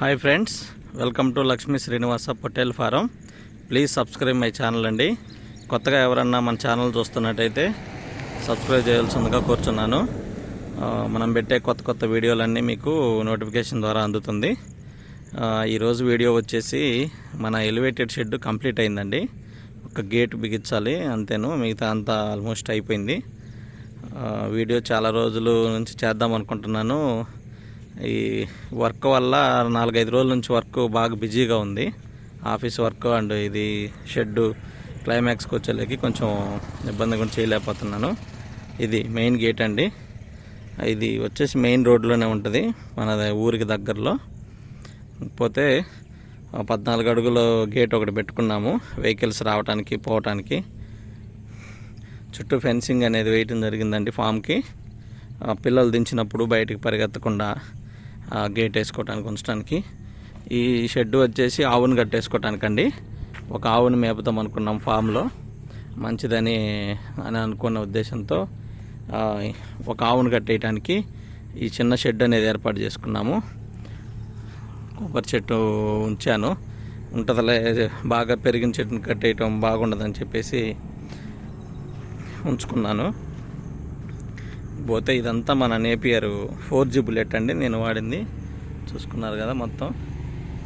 Hi friends welcome to Lakshmi Srinivasa పొటేల్ farm. Please subscribe my channel అండి. కొత్తగా ఎవరన్నా మన ఛానల్ చూస్తున్నట్టయితే సబ్స్క్రైబ్ చేయాల్సిందిగా కోరుచున్నాను. మనం పెట్టే కొత్త కొత్త వీడియోలన్నీ మీకు నోటిఫికేషన్ ద్వారా అందుతుంది. ఈరోజు వీడియో వచ్చేసి మన ఎలివేటెడ్ షెడ్ కంప్లీట్ అయిందండి. ఒక గేట్ బిగించాలి అంతేను మిగతా అంతా ఆల్మోస్ట్ అయిపోయింది. వీడియో చాలా రోజుల నుంచి చేద్దాం అనుకుంటున్నాను. ఈ వర్క్ వల్ల నాలుగైదు రోజుల నుంచి వర్క్ బాగా బిజీగా ఉంది. ఆఫీస్ వర్క్ అండ్ ఇది షెడ్ క్లైమాక్స్కి వచ్చేలేకి కొంచెం ఇబ్బంది కూడా చేయలేకపోతున్నాను. ఇది మెయిన్ గేట్ అండి. ఇది వచ్చేసి మెయిన్ రోడ్లోనే ఉంటుంది మన ఊరికి దగ్గరలో. పోతే పద్నాలుగు అడుగుల గేట్ ఒకటి పెట్టుకున్నాము వెహికల్స్ రావడానికి పోవటానికి. చుట్టూ ఫెన్సింగ్ అనేది వేయటం జరిగిందండి ఫామ్కి. పిల్లలు దించినప్పుడు బయటికి పరిగెత్తకుండా గేట్ వేసుకోవటానికి ఉంచడానికి ఈ షెడ్ వచ్చేసి ఆవును కట్టేసుకోవటానికండి. ఒక ఆవుని మేపుతాం అనుకున్నాం ఫామ్లో. మంచిదని అని అనుకున్న ఉద్దేశంతో ఒక ఆవును కట్టేయటానికి ఈ చిన్న షెడ్ అనేది ఏర్పాటు చేసుకున్నాము. కొబ్బరి చెట్టు ఉంచాను. ఉంటుందిలే బాగా పెరిగిన చెట్టుని కట్టేయటం బాగుండదని చెప్పేసి ఉంచుకున్నాను. పోతే ఇదంతా మన నేపియర్ ఫోర్ జీ బుల్లెట్ అండి నేను వాడింది. చూసుకున్నారు కదా మొత్తం.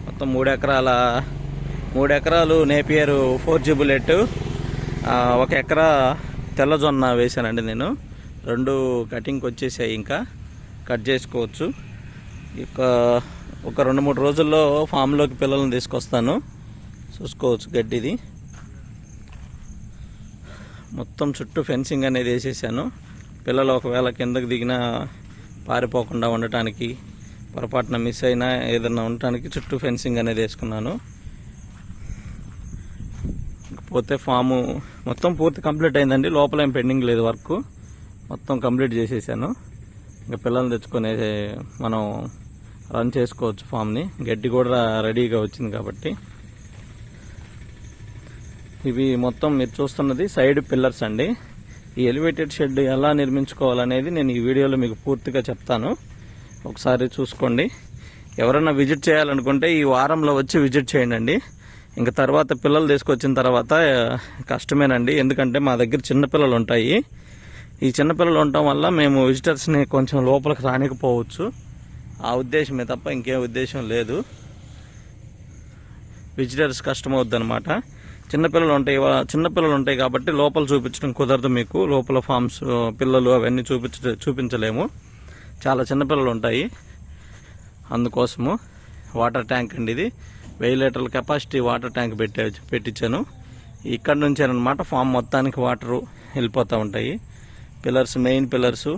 మొత్తం మూడు ఎకరాల మూడు ఎకరాలు నేపియర్ ఫోర్ జీ బుల్లెట్. ఒక ఎకరా తెల్లజొన్న వేశానండి నేను. రెండు కటింగ్కి వచ్చేసాయి ఇంకా. కట్ చేసుకోవచ్చు. ఇక ఒక రెండు మూడు రోజుల్లో ఫామ్లోకి పిల్లల్ని తీసుకొస్తాను. చూసుకోవచ్చు గడ్డిది. మొత్తం చుట్టూ ఫెన్సింగ్ అనేది వేసేసాను. పిల్లలు ఒకవేళ కిందకి దిగినా పారిపోకుండా ఉండటానికి పొరపాటున మిస్ అయినా ఏదైనా ఉండటానికి చుట్టూ ఫెన్సింగ్ అనేది వేసుకున్నాను. పోతే ఫాము మొత్తం పూర్తి కంప్లీట్ అయిందండి. లోపల ఏం పెండింగ్ లేదు వర్క్ మొత్తం కంప్లీట్ చేసేసాను. ఇంకా పిల్లల్ని తెచ్చుకొని మనం రన్ చేసుకోవచ్చు ఫామ్ని గడ్డి కూడా రెడీగా వచ్చింది కాబట్టి. ఇవి మొత్తం మీరు చూస్తున్నది సైడ్ పిల్లర్స్ అండి. ఈ ఎలివేటెడ్ షెడ్ ఎలా నిర్మించుకోవాలనేది నేను ఈ వీడియోలో మీకు పూర్తిగా చెప్తాను. ఒకసారి చూసుకోండి. ఎవరైనా విజిట్ చేయాలనుకుంటే ఈ వారంలో వచ్చి విజిట్ చేయండి ఇంకా తర్వాత పిల్లలు తీసుకొచ్చిన తర్వాత కష్టమేనండి. ఎందుకంటే మా దగ్గర చిన్నపిల్లలు ఉంటాయి. ఈ చిన్నపిల్లలు ఉండటం వల్ల మేము విజిటర్స్ని కొంచెం లోపలికి రానికపోవచ్చు. ఆ ఉద్దేశమే తప్ప ఇంకేం ఉద్దేశం లేదు. విజిటర్స్ కష్టమవుద్ది అనమాట చిన్నపిల్లలు ఉంటాయి చిన్నపిల్లలు ఉంటాయి కాబట్టి లోపల చూపించడం కుదరదు మీకు. లోపల ఫామ్స్ పిల్లలు అవన్నీ చూపించ చూపించలేము. చాలా చిన్నపిల్లలు ఉంటాయి అందుకోసము వాటర్ ట్యాంక్ అండి ఇది. వెయ్యి లీటర్ల కెపాసిటీ వాటర్ ట్యాంక్ పెట్టే పెట్టించాను. ఇక్కడ నుంచేనమాట ఫామ్ మొత్తానికి వాటరు వెళ్ళిపోతూ ఉంటాయి. Pillars main pillars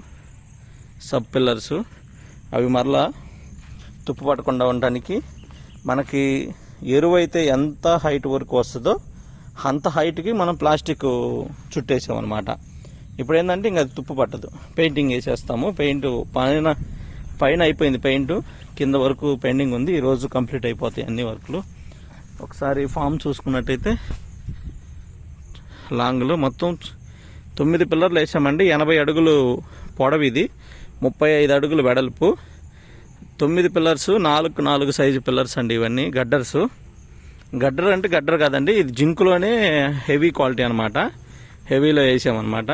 sub pillars అవి మరలా తుప్పు పట్టకుండా ఉండటానికి మనకి ఎరువు అయితే ఎంత హైట్ వరకు వస్తుందో అంత హైట్కి మనం ప్లాస్టిక్ చుట్టేసాం అనమాట ఇప్పుడు ఏంటంటే ఇంకా అది తుప్పు పట్టదు. పెయింటింగ్ వేసేస్తాము. పెయింట్ పైన పైన అయిపోయింది పెయింట్. కింద వరకు పెండింగ్ ఉంది. ఈరోజు కంప్లీట్ అయిపోతాయి అన్ని వర్క్లు. ఒకసారి ఫామ్ చూసుకున్నట్టయితే లాంగ్లో మొత్తం తొమ్మిది పిల్లర్లు వేసామండి. ఎనభై అడుగులు పొడవి ఇది. ముప్పై ఐదు అడుగులు వెడల్పు. తొమ్మిది పిల్లర్స్ నాలుగు నాలుగు సైజు పిల్లర్స్ అండి ఇవన్నీ. గడ్డర్స్. గడ్డర్ అంటే గడ్డర్ కాదండి ఇది జింకులోనే హెవీ క్వాలిటీ అనమాట హెవీలో వేసామన్నమాట.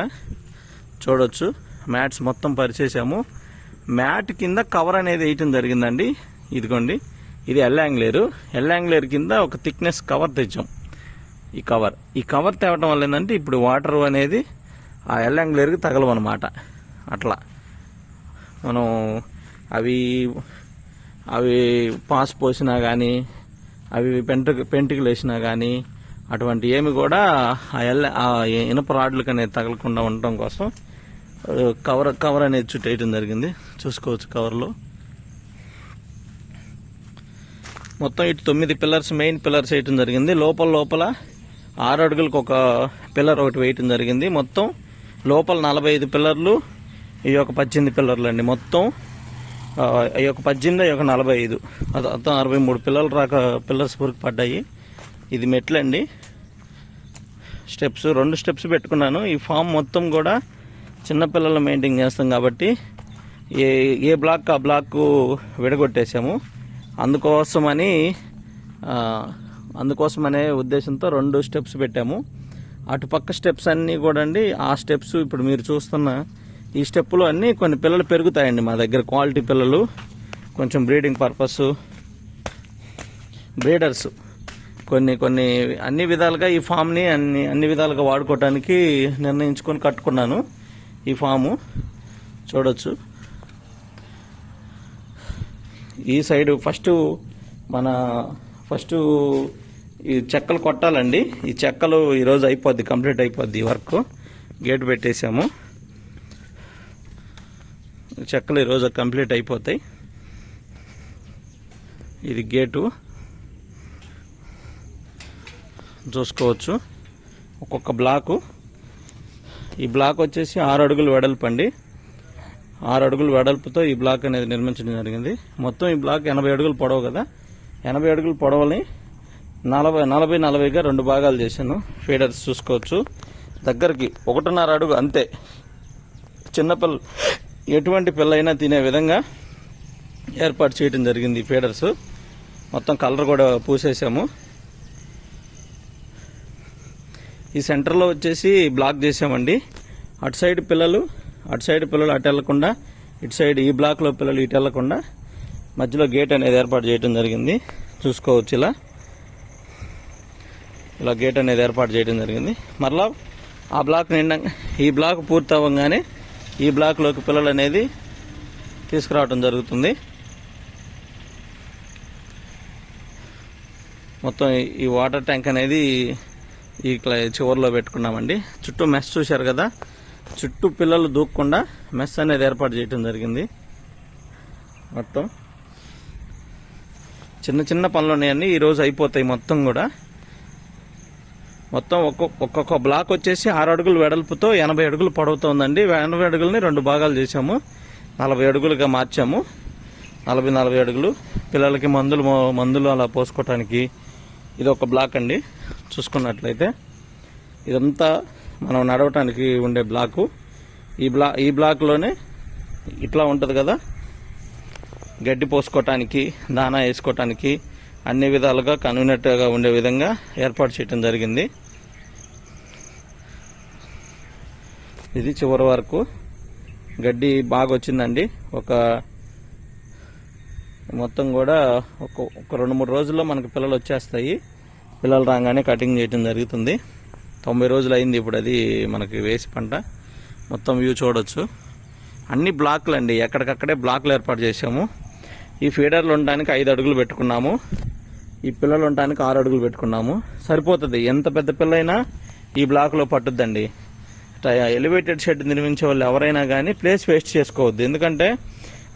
చూడొచ్చు. మ్యాట్స్ మొత్తం పరిచేసాము. మ్యాట్ కింద కవర్ అనేది వేయటం జరిగిందండి. ఇదిగోండి. ఇది ఎల్ యాంగ్లేరు. ఎల్ యాంగ్లేర్ కింద ఒక థిక్నెస్ కవర్ తెచ్చాం. ఈ కవర్. ఈ కవర్ తేవటం వల్ల ఏంటంటే ఇప్పుడు వాటర్ అనేది ఆ ఎల్ యాంగ్లేర్కి తగలవన్నమాట అట్లా. మనం అవి అవి పాస్ పోసినా కానీ అవి పెంట పెంటికలు వేసినా కానీ అటువంటి ఏమి కూడా ఆ ఎల్ల ఆ ఇనప రాడ్లకు అనేది తగలకుండా ఉండటం కోసం కవర్ కవర్ అనేది చుట్టేయటం జరిగింది. చూసుకోవచ్చు కవర్లో. మొత్తం ఇటు తొమ్మిది పిల్లర్స్ మెయిన్ పిల్లర్స్ వేయటం జరిగింది. లోపల లోపల ఆరు అడుగులకు ఒక పిల్లర్ ఒకటి వేయటం జరిగింది. మొత్తం లోపల నలభై ఐదు పిల్లర్లు ఈ యొక్క పద్దెనిమిది పిల్లర్లు అండి మొత్తం ఈ యొక్క పద్దెనిమిది ఈ యొక్క నలభై ఐదు మొత్తం అరవై మూడు పిల్లలు రాక పిల్లర్స్ వరకు పడ్డాయి. ఇది మెట్లండి. స్టెప్స్ రెండు స్టెప్స్ పెట్టుకున్నాను. ఈ ఫామ్ మొత్తం కూడా చిన్నపిల్లలు మెయింటైన్ చేస్తాం కాబట్టి ఏ ఏ బ్లాక్ ఆ బ్లాక్ విడగొట్టేసాము. అందుకోసమని అందుకోసమనే ఉద్దేశంతో రెండు స్టెప్స్ పెట్టాము. అటుపక్క స్టెప్స్ అన్నీ కూడా అండి ఆ స్టెప్స్ ఇప్పుడు మీరు చూస్తున్న ఈ స్టెప్పులు అన్నీ కొన్ని పిల్లలు పెరుగుతాయండి మా దగ్గర. క్వాలిటీ పిల్లలు కొంచెం బ్రీడింగ్ పర్పస్ బ్రీడర్స్. కొన్ని కొన్ని అన్ని విధాలుగా ఈ ఫామ్ని అన్ని అన్ని విధాలుగా వాడుకోవటానికి నిర్ణయించుకొని కట్టుకున్నాను ఈ ఫాము. చూడొచ్చు. ఈ సైడ్ ఫస్ట్ మన ఫస్ట్ ఈ చెక్కలు కొట్టాలండి. ఈ చెక్కలు ఈరోజు అయిపోద్ది కంప్లీట్ అయిపోద్ది ఈ వర్క్. గేట్ పెట్టేసాము. చెక్కలు ఈరోజు కంప్లీట్ అయిపోతాయి. ఇది గేటు. చూసుకోవచ్చు. ఒక్కొక్క బ్లాకు. ఈ బ్లాక్ వచ్చేసి ఆరు అడుగులు వెడల్పు అండి. ఆరు అడుగులు వెడల్పుతో ఈ బ్లాక్ అనేది నిర్మించడం జరిగింది. మొత్తం ఈ బ్లాక్ ఎనభై అడుగులు పొడవు కదా. ఎనభై అడుగులు పొడవని నలభై నలభై నలభైగా రెండు భాగాలు చేశాను. ఫీడర్స్ చూసుకోవచ్చు. దగ్గరికి ఒకటిన్నర అడుగు అంతే. చిన్నపిల్ల ఎటువంటి పిల్ల అయినా తినే విధంగా ఏర్పాటు చేయడం జరిగింది ఈ ఫీడర్స్. మొత్తం కలర్ కూడా పూసేసాము. ఈ సెంటర్లో వచ్చేసి బ్లాక్ చేసామండి. అటు సైడ్ పిల్లలు అటు సైడ్ పిల్లలు అటు వెళ్ళకుండా ఇటు సైడ్ ఈ బ్లాక్లో పిల్లలు ఇటు వెళ్ళకుండా మధ్యలో గేట్ అనేది ఏర్పాటు చేయడం జరిగింది. చూసుకోవచ్చు ఇలా. ఇలా గేట్ అనేది ఏర్పాటు చేయడం జరిగింది. మరలా ఆ బ్లాక్ నిండా ఈ బ్లాక్ పూర్తి అవ్వగానే ఈ బ్లాక్లోకి పిల్లలు అనేది తీసుకురావడం జరుగుతుంది. మొత్తం ఈ- వాటర్ ట్యాంక్ అనేది ఈ చివరిలో చివర్లో పెట్టుకున్నామండి. చుట్టూ మెస్ చూశారు కదా? చుట్టూ పిల్లలు దూకకుండా మెస్ అనేది ఏర్పాటు చేయడం జరిగింది. మొత్తం చిన్న చిన్న పనులు ఉన్నాయండి. ఈరోజు అయిపోతాయి మొత్తం కూడా. మొత్తం ఒక్కొక్క ఒక్కొక్క బ్లాక్ వచ్చేసి ఆరు అడుగులు వెడల్పుతో ఎనభై అడుగులు పొడవుతోందండి. ఎనభై అడుగులని రెండు భాగాలు చేసాము నలభై అడుగులుగా మార్చాము. నలభై నలభై అడుగులు. పిల్లలకి మందులు మందులు అలా పోసుకోవటానికి ఇది ఒక బ్లాక్ అండి. చూసుకున్నట్లయితే ఇదంతా మనం నడవటానికి ఉండే బ్లాకు ఈ బ్లా ఈ బ్లాక్లోనే ఇట్లా ఉంటుంది కదా? గడ్డి పోసుకోవటానికి దానా వేసుకోవటానికి అన్ని విధాలుగా కన్వీనెంట్గా ఉండే విధంగా ఏర్పాటు చేయడం జరిగింది. ఇది చివరి వరకు. గడ్డి బాగా వచ్చిందండి ఒక మొత్తం కూడా ఒక ఒక రెండు మూడు రోజుల్లో మనకు పిల్లలు వచ్చేస్తాయి. పిల్లలు రాగానే కటింగ్ చేయడం జరుగుతుంది. తొంభై రోజులు అయింది ఇప్పుడు అది మనకి వేసి పంట. మొత్తం వ్యూ చూడొచ్చు. అన్ని బ్లాక్లు అండి ఎక్కడికక్కడే బ్లాక్లు ఏర్పాటు చేసాము ఈ ఫీడర్లు ఉండడానికి ఐదు అడుగులు పెట్టుకున్నాము. ఈ పిల్లలు ఉండడానికి ఆరు అడుగులు పెట్టుకున్నాము. సరిపోతుంది. ఎంత పెద్ద పిల్ల అయినా ఈ బ్లాక్లో పట్టుద్దండి. ఎలివేటెడ్ షెడ్ uh, నిర్మించే వాళ్ళు ఎవరైనా కానీ ప్లేస్ వేస్ట్ చేసుకోవద్దు. ఎందుకంటే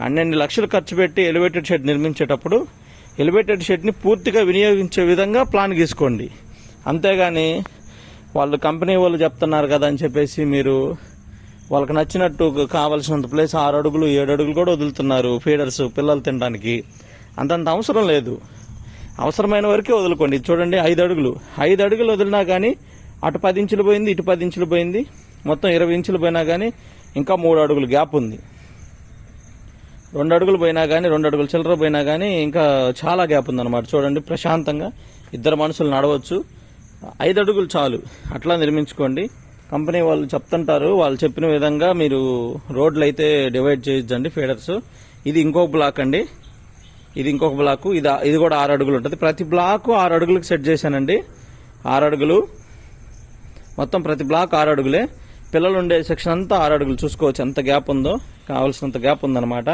అన్నెన్ని లక్షలు ఖర్చు పెట్టి ఎలివేటెడ్ షెడ్ నిర్మించేటప్పుడు ఎలివేటెడ్ షెడ్ని పూర్తిగా వినియోగించే విధంగా ప్లాన్ గీసుకోండి. అంతేగాని వాళ్ళు కంపెనీ వాళ్ళు చెప్తున్నారు కదా అని చెప్పేసి మీరు వాళ్ళకి నచ్చినట్టు కావాల్సినంత ప్లేస్ ఆరు అడుగులు ఏడు అడుగులు కూడా వదులుతున్నారు ఫీడర్స్ పిల్లలు తినడానికి. అంతంత అవసరం లేదు. అవసరమైన వరకే వదులుకోండి. చూడండి ఐదు అడుగులు. ఐదు అడుగులు వదిలినా కానీ అటు పది ఇంచులు పోయింది ఇటు పది ఇంచులు పోయింది. మొత్తం ఇరవై ఇంచులు పోయినా కానీ ఇంకా మూడు అడుగులు గ్యాప్ ఉంది. రెండు అడుగులు పోయినా కానీ రెండు అడుగులు చిల్లర పోయినా కానీ ఇంకా చాలా గ్యాప్ ఉందన్నమాట. చూడండి ప్రశాంతంగా ఇద్దరు మనుషులు నడవచ్చు. ఐదు అడుగులు చాలు. అట్లా నిర్మించుకోండి. కంపెనీ వాళ్ళు చెప్తుంటారు వాళ్ళు చెప్పిన విధంగా మీరు రోడ్లు అయితే డివైడ్ చేయొచ్చండి ఫీడర్స్. ఇది ఇంకొక బ్లాక్ అండి. ఇది ఇంకొక బ్లాకు. ఇది ఇది కూడా ఆరు అడుగులు ఉంటుంది. ప్రతి బ్లాకు ఆరు అడుగులకు సెట్ చేశానండి. ఆరు అడుగులు. మొత్తం ప్రతి బ్లాక్ ఆరు అడుగులే. పిల్లలు ఉండే సెక్షన్ అంతా ఆరు అడుగులు. చూసుకోవచ్చు ఎంత గ్యాప్ ఉందో. కావాల్సినంత గ్యాప్ ఉందన్నమాట.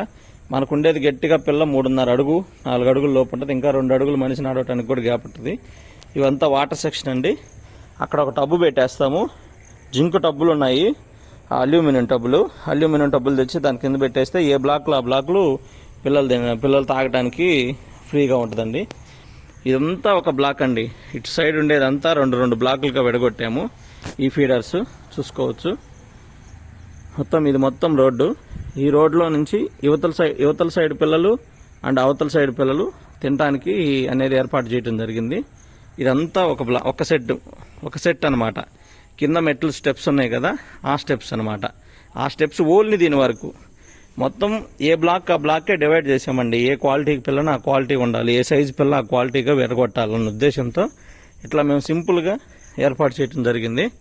మనకు ఉండేది గట్టిగా పిల్ల మూడున్నర అడుగు నాలుగు అడుగుల లోపు ఉంటుంది. ఇంకా రెండు అడుగులు మనిషి నడవటానికి కూడా గ్యాప్ ఉంటుంది. ఇవంతా వాటర్ సెక్షన్ అండి. అక్కడ ఒక టబ్బు పెట్టేస్తాము. జింక్ టబ్బులు ఉన్నాయి. ఆ అల్యూమినియం టబ్బులు. అల్యూమినియం టబ్బులు తెచ్చి దాని కింద పెట్టేస్తే ఏ బ్లాక్లో ఆ బ్లాక్లు పిల్లలు పిల్లలు తాగడానికి ఫ్రీగా ఉంటుందండి. ఇదంతా ఒక బ్లాక్ అండి. ఇటు సైడ్ ఉండేదంతా రెండు రెండు బ్లాకులుగా విడగొట్టాము. ఈ ఫీడర్స్ చూసుకోవచ్చు. మొత్తం ఇది మొత్తం రోడ్డు. ఈ రోడ్లో నుంచి యువతల సైడ్ యువతల సైడ్ పిల్లలు అండ్ అవతల సైడ్ పిల్లలు తినడానికి అనేది ఏర్పాటు చేయడం జరిగింది. ఇదంతా ఒక బ్లా ఒక సెట్ ఒక సెట్ అన్నమాట. కింద మెట్లు స్టెప్స్ ఉన్నాయి కదా ఆ స్టెప్స్ అనమాట ఆ స్టెప్స్ ఓన్లీ దీని వరకు. మొత్తం ఏ బ్లాక్ ఆ బ్లాకే డివైడ్ చేసామండి ఏ క్వాలిటీకి పిల్లని ఆ క్వాలిటీ ఉండాలి. ఏ సైజు పిల్ల ఆ క్వాలిటీగా విరగొట్టాలన్న ఉద్దేశంతో ఇట్లా మేము సింపుల్గా ఏర్పాటు చేయడం జరిగింది.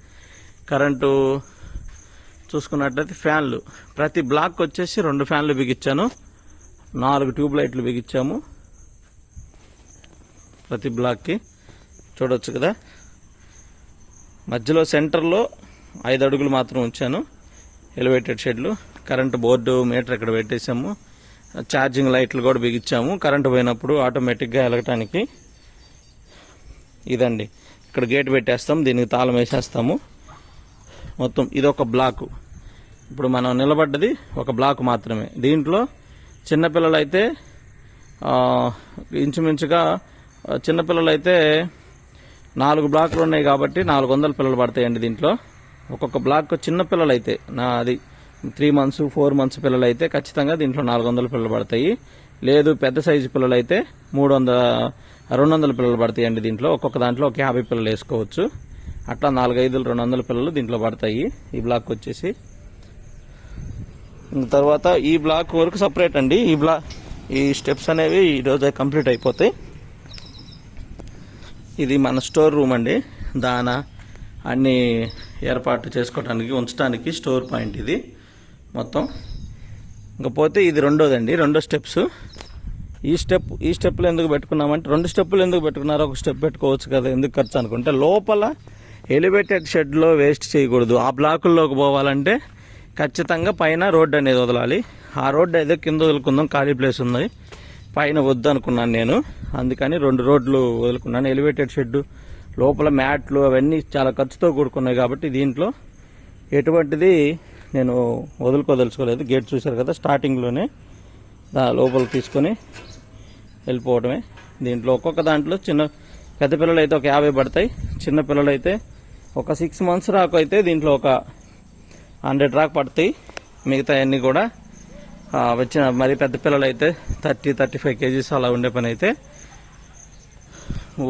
కరెంటు చూసుకున్నట్లయితే ఫ్యాన్లు. ప్రతి బ్లాక్ వచ్చేసి రెండు ఫ్యాన్లు బిగించాను. నాలుగు ట్యూబ్ లైట్లు బిగించాము. ప్రతి బ్లాక్కి చూడొచ్చు కదా. మధ్యలో సెంటర్లో ఐదు అడుగులు మాత్రం ఉంచాను. ఎలివేటెడ్ షెడ్లు కరెంటు బోర్డు మీటర్ ఇక్కడ పెట్టేసాము ఛార్జింగ్ లైట్లు కూడా బిగించాము. కరెంటు పోయినప్పుడు ఆటోమేటిక్గా వెలగటానికి ఇదండి. ఇక్కడ గేట్ పెట్టేస్తాం దీనికి తాళం వేసేస్తాము. మొత్తం ఇది ఒక బ్లాకు. ఇప్పుడు మనం నిలబడ్డది ఒక బ్లాక్ మాత్రమే. దీంట్లో చిన్నపిల్లలు అయితే ఇంచుమించుగా చిన్నపిల్లలైతే చిన్నపిల్లలు అయితే నాలుగు బ్లాక్లు ఉన్నాయి కాబట్టి నాలుగు వందల పిల్లలు పడతాయండి దీంట్లో. ఒక్కొక్క బ్లాక్ చిన్న అయితే నా అది త్రీ మంత్స్ ఫోర్ మంత్స్ పిల్లలు అయితే ఖచ్చితంగా దీంట్లో నాలుగు వందల పిల్లలు పడతాయి. లేదు పెద్ద సైజు పిల్లలు అయితే మూడు వందల రెండు వందల పిల్లలు పడతాయండి దీంట్లో. ఒక్కొక్క దాంట్లో ఒక యాభై పిల్లలు వేసుకోవచ్చు. అట్లా నాలుగైదులు రెండు వందల పిల్లలు దీంట్లో పడతాయి. ఈ బ్లాక్ వచ్చేసి. తర్వాత ఈ బ్లాక్ వరకు సపరేట్ అండి. ఈ బ్లాక్ ఈ స్టెప్స్ అనేవి ఈ రోజే కంప్లీట్ అయిపోతాయి. ఇది మన స్టోర్ రూమ్ అండి. దానా అన్నీ ఏర్పాటు చేసుకోవడానికి ఉంచడానికి స్టోర్ పాయింట్ ఇది మొత్తం. ఇంకపోతే ఇది రెండోదండి. రెండో స్టెప్స్. ఈ స్టెప్ ఈ స్టెప్లు ఎందుకు పెట్టుకున్నామంటే రెండు స్టెప్పులు ఎందుకు పెట్టుకున్నారో ఒక స్టెప్ పెట్టుకోవచ్చు కదా ఎందుకు ఖర్చు అనుకుంటే లోపల ఎలివేటెడ్ షెడ్లో వేస్ట్ చేయకూడదు. ఆ బ్లాకుల్లోకి పోవాలంటే ఖచ్చితంగా పైన రోడ్డు అనేది వదలాలి. ఆ రోడ్డు అయితే కింద వదులుకుందాం ఖాళీ ప్లేస్ ఉంది పైన వద్దు అనుకున్నాను నేను. అందుకని రెండు రోడ్లు వదులుకున్నాను. ఎలివేటెడ్ షెడ్ లోపల మ్యాట్లు అవన్నీ చాలా ఖర్చుతో కూడుకున్నాయి కాబట్టి దీంట్లో ఎటువంటిది నేను వదులుకోదలుచుకోలేదు. గేట్ చూశారు కదా స్టార్టింగ్లోనే లోపల తీసుకొని వెళ్ళిపోవడమే దీంట్లో ఒక్కొక్క దాంట్లో చిన్న పెద్ద పిల్లలు అయితే ఒక యాభై పడతాయి. చిన్న పిల్లలు అయితే ఒక సిక్స్ మంత్స్ రాకు అయితే దీంట్లో ఒక హండ్రెడ్ రాక్ పడతాయి. మిగతా అన్నీ కూడా వచ్చిన మరి పెద్ద పిల్లలు అయితే థర్టీ థర్టీ ఫైవ్ కేజీస్ అలా ఉండే పని అయితే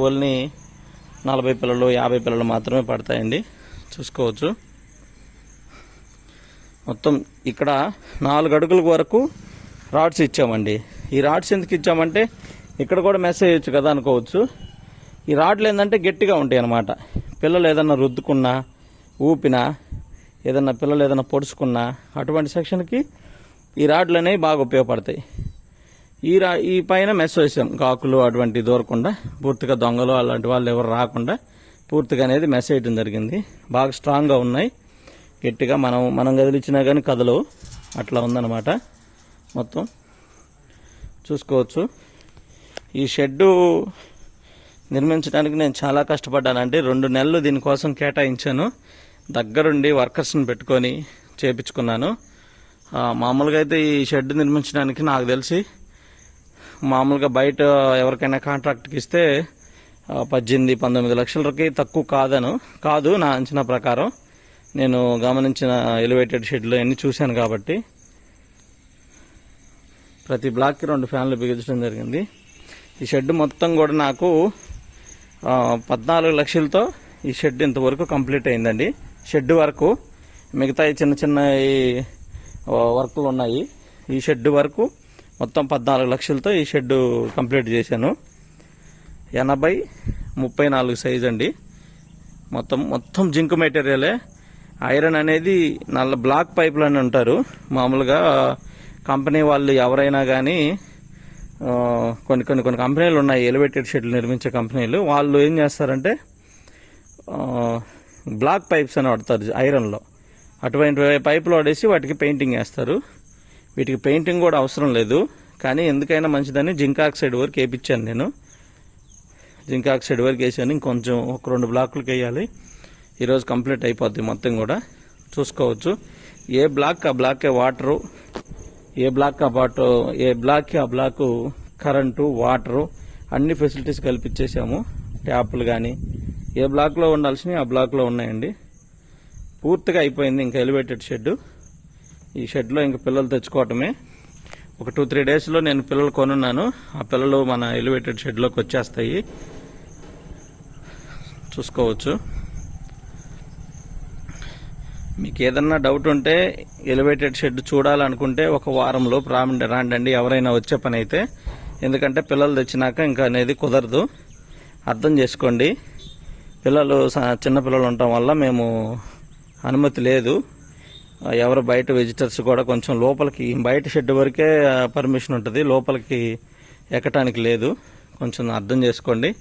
ఓన్లీ నలభై పిల్లలు యాభై పిల్లలు మాత్రమే పడతాయండి. చూసుకోవచ్చు. మొత్తం ఇక్కడ నాలుగు అడుగుల వరకు రాడ్స్ ఇచ్చామండి. ఈ రాడ్స్ ఎందుకు ఇచ్చామంటే ఇక్కడ కూడా మెసేజ్ చేయొచ్చు కదా అనుకోవచ్చు. ఈ రాడ్లు ఏంటంటే గట్టిగా ఉంటాయి అన్నమాట. పిల్లలు ఏదన్నా రుద్దుకున్నా ఊపినా ఏదన్నా పిల్లలు ఏదన్నా పొడుచుకున్నా అటువంటి సెక్షన్కి ఈ రాడ్లు అనేవి బాగా ఉపయోగపడతాయి. ఈ రా ఈ పైన మెస్ వేసాం కాకులు అటువంటి దూరకుండా పూర్తిగా దొంగలు అలాంటి వాళ్ళు ఎవరు రాకుండా పూర్తిగా అనేది మెస్ వేయడం జరిగింది. బాగా స్ట్రాంగ్గా ఉన్నాయి. గట్టిగా మనం మనం కదిలిచ్చినా కానీ కదలవు. అట్లా ఉందన్నమాట. మొత్తం చూసుకోవచ్చు. ఈ షెడ్డు నిర్మించడానికి నేను చాలా కష్టపడ్డాను. రెండు నెలలు దీనికోసం కేటాయించాను. దగ్గరుండి వర్కర్స్ని పెట్టుకొని చేపించుకున్నాను. మామూలుగా అయితే ఈ షెడ్ నిర్మించడానికి నాకు తెలిసి మామూలుగా బయట ఎవరికైనా కాంట్రాక్ట్కి ఇస్తే పద్దెనిమిది పంతొమ్మిది లక్షలకి తక్కువ కాదను. కాదు నా అంచనా ప్రకారం. నేను గమనించిన ఎలివేటెడ్ షెడ్లు అన్నీ చూశాను కాబట్టి. ప్రతి బ్లాక్కి రెండు ఫ్యాన్లు బిగించడం జరిగింది. ఈ షెడ్ మొత్తం కూడా నాకు పద్నాలుగు లక్షలతో ఈ షెడ్ ఇంతవరకు కంప్లీట్ అయిందండి. షెడ్ వరకు మిగతా చిన్న చిన్న వర్కులు ఉన్నాయి. ఈ షెడ్ వరకు మొత్తం పద్నాలుగు లక్షలతో ఈ షెడ్ కంప్లీట్ చేశాను. ఎనభై ముప్పై నాలుగు సైజ్ అండి. మొత్తం మొత్తం జింక్ మెటీరియలే. ఐరన్ అనేది నల్ల బ్లాక్ పైపులు అని ఉంటారు మామూలుగా కంపెనీ వాళ్ళు ఎవరైనా కానీ కొన్ని కొన్ని కొన్ని కంపెనీలు ఉన్నాయి ఎలివేటెడ్ షెడ్లు నిర్మించే కంపెనీలు. వాళ్ళు ఏం చేస్తారంటే బ్లాక్ పైప్స్ అని వాడతారు ఐరన్లో. అటువంటి పైపులు వాడేసి వాటికి పెయింటింగ్ వేస్తారు. వీటికి పెయింటింగ్ కూడా అవసరం లేదు. కానీ ఎందుకైనా మంచిదని జింక్ ఆక్సైడ్ వరకు వేయించాను నేను. జింక్ ఆక్సైడ్ వరకు వేసాను. ఇంకొంచెం ఒక రెండు బ్లాకులకి వేయాలి. ఈరోజు కంప్లీట్ అయిపోద్ది మొత్తం కూడా. చూసుకోవచ్చు. ఏ బ్లాక్ ఆ బ్లాకే వాటరు ఏ బ్లాక్ ఆ బాట్ ఏ బ్లాక్కి ఆ బ్లాక్ కరెంటు వాటరు అన్ని ఫెసిలిటీస్ కల్పించేసాము ట్యాప్లు కానీ ఏ బ్లాక్లో ఉండాల్సినవి ఆ బ్లాక్లో ఉన్నాయండి. పూర్తిగా అయిపోయింది ఇంకా ఎలివేటెడ్ షెడ్ ఈ షెడ్లో ఇంకా పిల్లలు తెచ్చుకోవటమే. ఒక టూ త్రీ డేస్లో నేను పిల్లలు కొనున్నాను. ఆ పిల్లలు మన ఎలివేటెడ్ షెడ్లోకి వచ్చేస్తాయి. చూసుకోవచ్చు. మీకు ఏదన్నా డౌట్ ఉంటే ఎలివేటెడ్ షెడ్ చూడాలనుకుంటే ఒక వారంలో రాండి రాండండి. ఎవరైనా వచ్చే పని అయితే. ఎందుకంటే పిల్లలు తెచ్చినాక ఇంకా అనేది కుదరదు. అర్థం చేసుకోండి. పిల్లలు చిన్నపిల్లలు చిన్న పిల్లలు ఉండటం వల్ల మేము అనుమతి లేదు. ఎవరు బయట విజిటర్స్ కూడా కొంచెం లోపలికి బయట షెడ్ వరకే పర్మిషన్ ఉంటుంది. లోపలికి ఎక్కటానికి లేదు. కొంచెం అర్థం చేసుకోండి.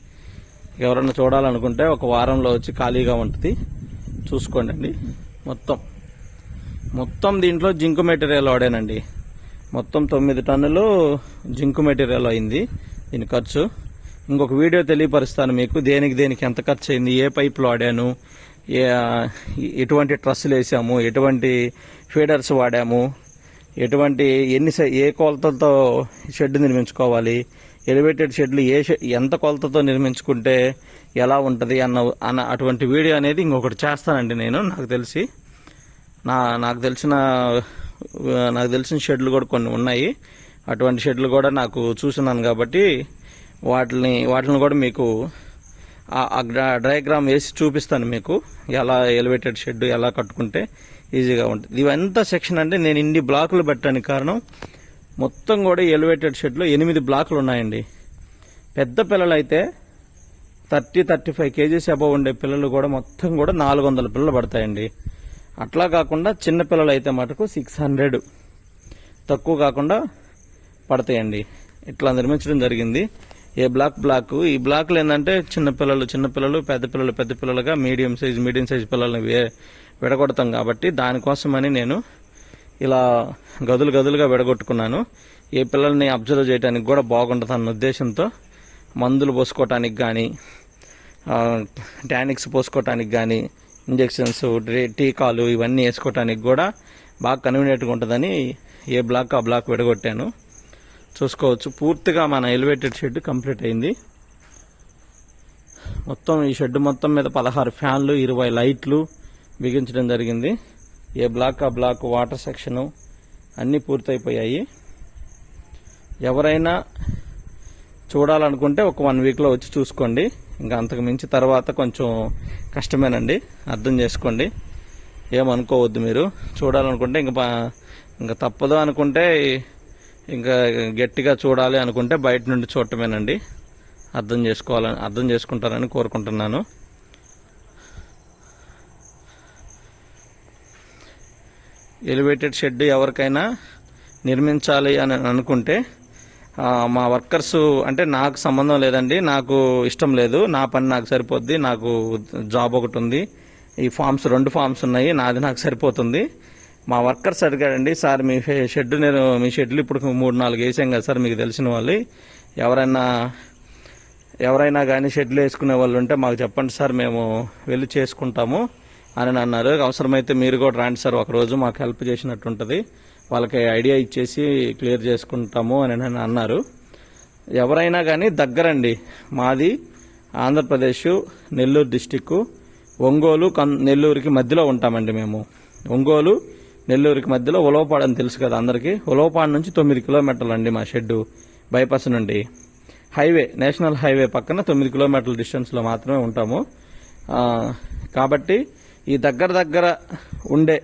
ఎవరైనా చూడాలనుకుంటే ఒక వారంలో వచ్చి ఖాళీగా ఉంటుంది. చూసుకోండి మొత్తం. మొత్తం దీంట్లో జింకు మెటీరియల్ వాడానండి. మొత్తం తొమ్మిది టన్నులు జింకు మెటీరియల్ అయింది దీని ఖర్చు. ఇంకొక వీడియో తెలియపరుస్తాను మీకు. దేనికి దేనికి ఎంత ఖర్చు అయింది ఏ పైపులు వాడాను ఎటువంటి ట్రస్సులు వేసాము ఎటువంటి ఫీడర్స్ వాడాము ఎటువంటి ఎన్ని సై- ఏ కొలతలతో షెడ్ నిర్మించుకోవాలి ఎలివేటెడ్ షెడ్లు ఏ ఎంత కొలతతో నిర్మించుకుంటే ఎలా ఉంటుంది అన్న అన్న అటువంటి వీడియో అనేది ఇంకొకటి చేస్తానండి నేను నాకు తెలిసి. నా నాకు తెలిసిన నాకు తెలిసిన షెడ్లు కూడా కొన్ని ఉన్నాయి. అటువంటి షెడ్లు కూడా నాకు చూసున్నాను కాబట్టి వాటిని వాటిని కూడా మీకు డయాగ్రామ్ వేసి చూపిస్తాను మీకు. ఎలా ఎలివేటెడ్ షెడ్ ఎలా కట్టుకుంటే ఈజీగా ఉంటుంది. ఇవంతా సెక్షన్ అంటే నేను ఇన్ని బ్లాకులు పెట్టడానికి కారణం మొత్తం కూడా ఎలివేటెడ్ షెడ్లో ఎనిమిది బ్లాకులు ఉన్నాయండి. పెద్ద పిల్లలు అయితే thirty thirty five kgs above ఉండే పిల్లలు కూడా మొత్తం కూడా నాలుగు వందల పిల్లలు పడతాయండి. అట్లా కాకుండా చిన్న పిల్లలు అయితే మటుకు సిక్స్ హండ్రెడ్ తక్కువ కాకుండా పడతాయండి. ఇట్లా నిర్మించడం జరిగింది. ఏ బ్లాక్ బ్లాక్ ఈ బ్లాక్లు ఏంటంటే చిన్న పిల్లలు చిన్న పిల్లలు పెద్ద పిల్లలు పెద్ద పిల్లలుగా మీడియం సైజ్ మీడియం సైజ్ పిల్లల్ని విడగొడతాం కాబట్టి దానికోసమని నేను ఇలా గదులు గదులుగా విడగొట్టుకున్నాను. ఏ పిల్లల్ని అబ్జర్వ్ చేయడానికి కూడా బాగుంటుంది అన్న ఉద్దేశంతో మందులు పోసుకోవటానికి కానీ టానిక్స్ పోసుకోవటానికి కానీ ఇంజెక్షన్స్ టీకాలు ఇవన్నీ వేసుకోవటానికి కూడా బాగా కన్వీనియంట్గా ఉంటుందని ఏ బ్లాక్ ఆ బ్లాక్ విడగొట్టాను. చూసుకోవచ్చు. పూర్తిగా మన ఎలివేటెడ్ షెడ్ కంప్లీట్ అయింది. మొత్తం ఈ షెడ్ మొత్తం మీద పదహారు ఫ్యాన్లు ఇరవై లైట్లు బిగించడం జరిగింది. ఏ బ్లాక్ ఆ బ్లాక్ వాటర్ సెక్షను అన్నీ పూర్తయిపోయాయి. ఎవరైనా చూడాలనుకుంటే ఒక వన్ వీక్లో వచ్చి చూసుకోండి. ఇంకా అంతకు మించి తర్వాత కొంచెం కష్టమేనండి. అర్థం చేసుకోండి. ఏమనుకోవద్దు మీరు. చూడాలనుకుంటే ఇంకా ఇంకా తప్పదు అనుకుంటే ఇంకా గట్టిగా చూడాలి అనుకుంటే బయట నుండి చూడటమేనండి. అర్థం చేసుకోవాలని అర్థం చేసుకుంటారని కోరుకుంటున్నాను. ఎలివేటెడ్ షెడ్ ఎవరికైనా నిర్మించాలి అని అనుకుంటే మా వర్కర్స్ అంటే నాకు సంబంధం లేదండి. నాకు ఇష్టం లేదు. నా పని నాకు సరిపోద్ది. నాకు జాబ్ ఒకటి ఉంది. ఈ ఫామ్స్ రెండు ఫామ్స్ ఉన్నాయి. నాది నాకు సరిపోతుంది. మా వర్కర్స్ అడిగాడండి సార్ మీ షెడ్ నేను మీ షెడ్లు ఇప్పుడు మూడు నాలుగు వేసాం కదా సార్ మీకు తెలిసిన వాళ్ళు. ఎవరైనా ఎవరైనా కానీ షెడ్లు వేసుకునే వాళ్ళు ఉంటే మాకు చెప్పండి సార్ మేము వెళ్ళి చేసుకుంటాము. అని అన్నారు. అవసరమైతే మీరు కూడా రాండి సార్. ఒకరోజు మాకు హెల్ప్ చేసినట్టు ఉంటుంది వాళ్ళకి ఐడియా ఇచ్చేసి క్లియర్ చేసుకుంటాము అని అన్నారు. ఎవరైనా కానీ దగ్గరండి. మాది ఆంధ్రప్రదేశ్ నెల్లూరు డిస్టిక్ ఒంగోలు కన్ నెల్లూరుకి మధ్యలో ఉంటామండి మేము. ఒంగోలు నెల్లూరుకి మధ్యలో ఉలవపాడు అని తెలుసు కదా అందరికీ. ఉలవపాడు నుంచి తొమ్మిది కిలోమీటర్లు అండి మా షెడ్డు బైపాస్ నుండి. హైవే నేషనల్ హైవే పక్కన తొమ్మిది కిలోమీటర్ల డిస్టెన్స్లో మాత్రమే ఉంటాము. కాబట్టి ఈ దగ్గర దగ్గర ఉండే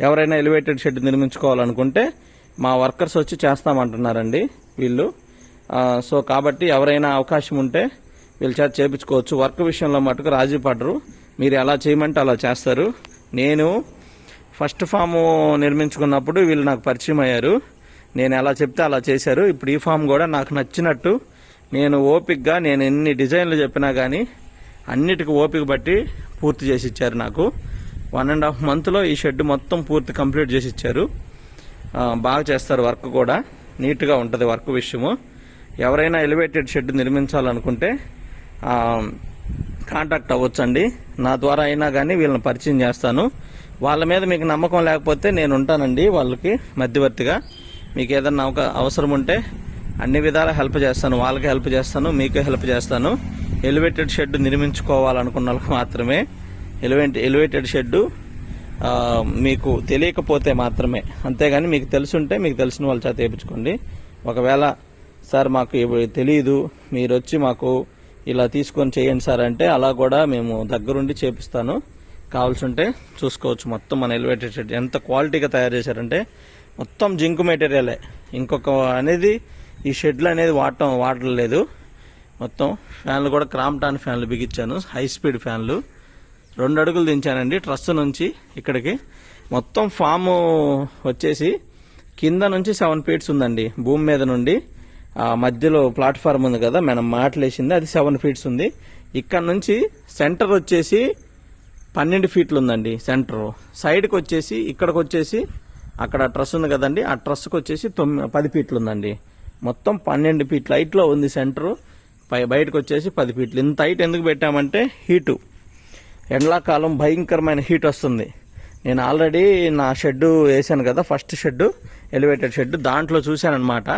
ఎవరైనా ఎలివేటెడ్ షెడ్ నిర్మించుకోవాలనుకుంటే మా వర్కర్స్ వచ్చి చేస్తామంటున్నారండి వీళ్ళు. సో కాబట్టి ఎవరైనా అవకాశం ఉంటే వీళ్ళ చేత చేపించుకోవచ్చు. వర్క్ విషయంలో మటుకు రాజీ పడరు. మీరు ఎలా చేయమంటే అలా చేస్తారు. నేను ఫస్ట్ ఫామ్ నిర్మించుకున్నప్పుడు వీళ్ళు నాకు పరిచయం అయ్యారు. నేను ఎలా చెప్తే అలా చేశారు. ఇప్పుడు ఈ ఫామ్ కూడా నాకు నచ్చినట్టు నేను ఓపిక్గా నేను ఎన్ని డిజైన్లు చెప్పినా కానీ అన్నిటికీ ఓపిక బట్టి పూర్తి చేసి ఇచ్చారు నాకు. వన్ అండ్ హాఫ్ మంత్లో ఈ షెడ్ మొత్తం పూర్తి కంప్లీట్ చేసి ఇచ్చారు. బాగా చేస్తారు వర్క్ కూడా. నీట్గా ఉంటుంది వర్క్ విషయము. ఎవరైనా ఎలివేటెడ్ షెడ్ నిర్మించాలనుకుంటే కాంటాక్ట్ అవ్వచ్చండి. నా ద్వారా అయినా కానీ వీళ్ళని పరిచయం చేస్తాను. వాళ్ళ మీద మీకు నమ్మకం లేకపోతే నేను ఉంటానండి వాళ్ళకి మధ్యవర్తిగా. మీకు ఏదన్నా ఒక అవసరం ఉంటే అన్ని విధాలా హెల్ప్ చేస్తాను. వాళ్ళకి హెల్ప్ చేస్తాను మీకు హెల్ప్ చేస్తాను. ఎలివేటెడ్ షెడ్ నిర్మించుకోవాలనుకున్న వాళ్ళకి మాత్రమే ఎలివేట్ ఎలివేటెడ్ షెడ్డు మీకు తెలియకపోతే మాత్రమే. అంతేగాని మీకు తెలుసుంటే మీకు తెలిసిన వాళ్ళ చేత వేయించుకోండి. ఒకవేళ సార్ మాకు ఇవి తెలియదు మీరు వచ్చి మాకు ఇలా తీసుకొని చేయండి సార్ అంటే అలా కూడా మేము దగ్గరుండి చేపిస్తాను. కావాల్సి ఉంటే చూసుకోవచ్చు మొత్తం మన ఎలివేటెడ్ షెడ్. ఎంత క్వాలిటీగా తయారు చేశారంటే మొత్తం జింక్ మెటీరియలే. ఇంకొక అనేది ఈ షెడ్లు అనేది వాడటం వాడలేదు. మొత్తం ఫ్యాన్లు కూడా క్రామ్టాన్ ఫ్యాన్లు బిగించాను. హై స్పీడ్ ఫ్యాన్లు. రెండు అడుగులు దించానండి ట్రస్ నుంచి ఇక్కడికి. మొత్తం ఫామ్ వచ్చేసి కింద నుంచి సెవెన్ ఫీట్స్ ఉందండి. భూమి మీద నుండి. ఆ మధ్యలో ప్లాట్ఫామ్ ఉంది కదా మనం మాటలేసింది అది సెవెన్ ఫీట్స్ ఉంది. ఇక్కడ నుంచి సెంటర్ వచ్చేసి పన్నెండు ఫీట్లు ఉందండి సెంటర్ సైడ్కి వచ్చేసి ఇక్కడికి వచ్చేసి అక్కడ ట్రస్ ఉంది కదండి ఆ ట్రస్కి వచ్చేసి తొమ్మిది పది ఫీట్లు ఉందండి. మొత్తం పన్నెండు ఫీట్లు హైట్లో ఉంది సెంటర్ పై బయటకు వచ్చేసి పది ఫీట్లు. ఇంత హైట్ ఎందుకు పెట్టామంటే హీటు. ఎండాకాలం భయంకరమైన హీట్ వస్తుంది. నేను ఆల్రెడీ నా షెడ్ వేసాను కదా ఫస్ట్ షెడ్ ఎలివేటెడ్ షెడ్ దాంట్లో చూశానమాట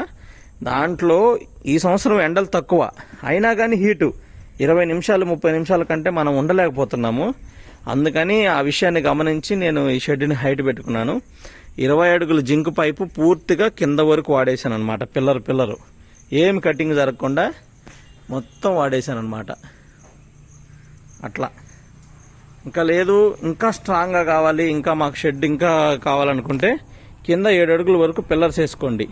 దాంట్లో ఈ సంవత్సరం ఎండలు తక్కువ. అయినా కానీ హీటు. ఇరవై నిమిషాలు ముప్పై నిమిషాల కంటే మనం ఉండలేకపోతున్నాము. అందుకని ఆ విషయాన్ని గమనించి నేను ఈ షెడ్ని హైట్ పెట్టుకున్నాను. ఇరవై అడుగుల జింక్ పైపు పూర్తిగా కింద వరకు వాడేశాను అనమాట పిల్లర్ పిల్లరు. ఏమి కటింగ్ జరగకుండా మొత్తం వాడేశాను అనమాట అట్లా. ఇంకా లేదు ఇంకా స్ట్రాంగ్గా కావాలి ఇంకా మాకు షెడ్ ఇంకా కావాలనుకుంటే కింద ఏడు అడుగుల వరకు పిల్లర్స్ వేసుకోండి.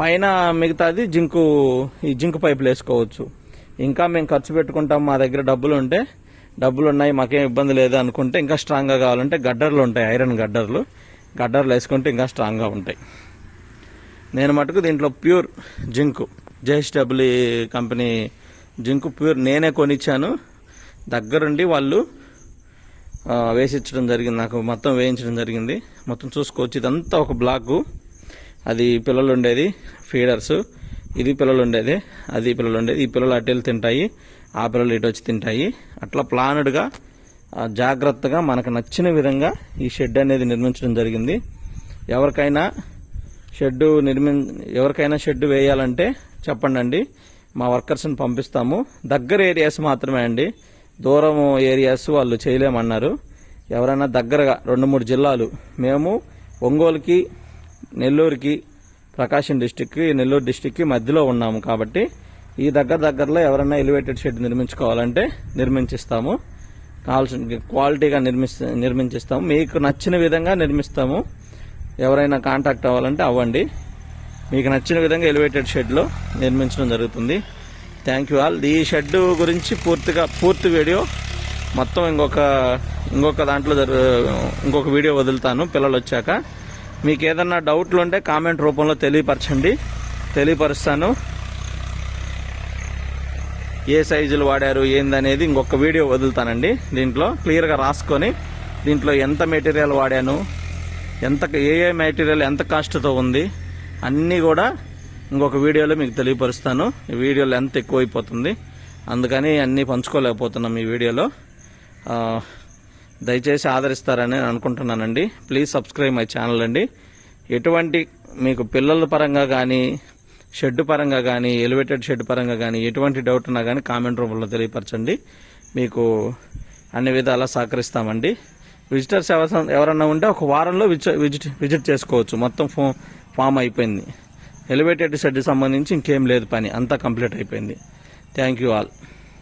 పైన మిగతాది జింకు ఈ జింక్ పైపులు వేసుకోవచ్చు. ఇంకా మేము ఖర్చు పెట్టుకుంటాం మా దగ్గర డబ్బులు ఉంటే డబ్బులు ఉన్నాయి మాకేం ఇబ్బంది లేదు అనుకుంటే ఇంకా స్ట్రాంగ్గా కావాలంటే గడ్డర్లు ఉంటాయి ఐరన్ గడ్డర్లు. గడ్డర్లు వేసుకుంటే ఇంకా స్ట్రాంగ్గా ఉంటాయి. నేను మటుకు దీంట్లో pure zinc. JHW company zinc pure నేనే కొనిచ్చాను. దగ్గరుండి వాళ్ళు ఆ, వేసిచ్చడం జరిగింది. నాకు మొత్తం వేయించడం జరిగింది. మొత్తం చూసుకోవచ్చు. ఇదంతా ఒక బ్లాకు అది పిల్లలు ఉండేది ఫీడర్స్. ఇది పిల్లలు ఉండేది అది పిల్లలు ఉండేది ఈ పిల్లలు అటు తింటాయి ఆ పిల్లలు ఇటు వచ్చి తింటాయి. అట్లా ప్లానెడ్గా జాగ్రత్తగా మనకు నచ్చిన విధంగా ఈ షెడ్ అనేది నిర్మించడం జరిగింది. ఎవరికైనా షెడ్ నిర్మి ఎవరికైనా షెడ్ వేయాలంటే చెప్పండి అండి మా వర్కర్స్ని పంపిస్తాము. దగ్గర ఏరియాస్ మాత్రమే అండి. దూరం ఏరియాస్ వాళ్ళు చేయలేమన్నారు. ఎవరైనా దగ్గరగా రెండు మూడు జిల్లాలు. మేము ఒంగోలుకి నెల్లూరుకి ప్రకాశం డిస్టిక్కి నెల్లూరు డిస్టిక్కి మధ్యలో ఉన్నాము కాబట్టి ఈ దగ్గర దగ్గరలో ఎవరైనా ఎలివేటెడ్ షెడ్ నిర్మించుకోవాలంటే నిర్మించిస్తాము. కావాల్సిన క్వాలిటీగా నిర్మిస్త నిర్మించిస్తాము. మీకు నచ్చిన విధంగా నిర్మిస్తాము. ఎవరైనా కాంటాక్ట్ అవ్వాలంటే అవ్వండి. మీకు నచ్చిన విధంగా ఎలివేటెడ్ షెడ్లో నిర్మించడం జరుగుతుంది. థ్యాంక్ యూ ఆల్ ఈ షెడ్ గురించి పూర్తిగా పూర్తి వీడియో మొత్తం ఇంకొక ఇంకొక దాంట్లో జరు ఇంకొక వీడియో వదులుతాను పిల్లలు వచ్చాక. మీకు ఏదన్నా డౌట్లు ఉంటే కామెంట్ రూపంలో తెలియపరచండి. తెలియపరుస్తాను. ఏ సైజులు వాడారు ఏందనేది ఇంకొక వీడియో వదులుతానండి. దీంట్లో క్లియర్గా రాసుకొని దీంట్లో ఎంత మెటీరియల్ వాడాను ఎంత ఏ ఏ మెటీరియల్ ఎంత కాస్ట్తో ఉంది అన్నీ కూడా ఇంకొక వీడియోలో మీకు తెలియపరుస్తాను. ఈ వీడియోలో ఎంత ఎక్కువైపోతుంది. అందుకని అన్నీ పంచుకోలేకపోతున్నాం ఈ వీడియోలో. దయచేసి ఆదరిస్తారని నేను అనుకుంటున్నానండి. ప్లీజ్ సబ్స్క్రైబ్ మై ఛానల్ అండి. ఎటువంటి మీకు పిల్లల పరంగా కానీ షెడ్ పరంగా కానీ ఎలివేటెడ్ షెడ్ పరంగా కానీ ఎటువంటి డౌట్ ఉన్నా కానీ కామెంట్ రూపంలో తెలియపరచండి. మీకు అన్ని విధాలా సహకరిస్తామండి. విజిటర్స్ ఎవరన్నా ఉంటే ఒక వారంలో విజిట్ విజిట్ చేసుకోవచ్చు. మొత్తం ఫో ఫామ్ అయిపోయింది. ఎలివేటెడ్ షెడ్ సంబంధించి ఇంకేం లేదు పని అంతా కంప్లీట్ అయిపోయింది. Thank you all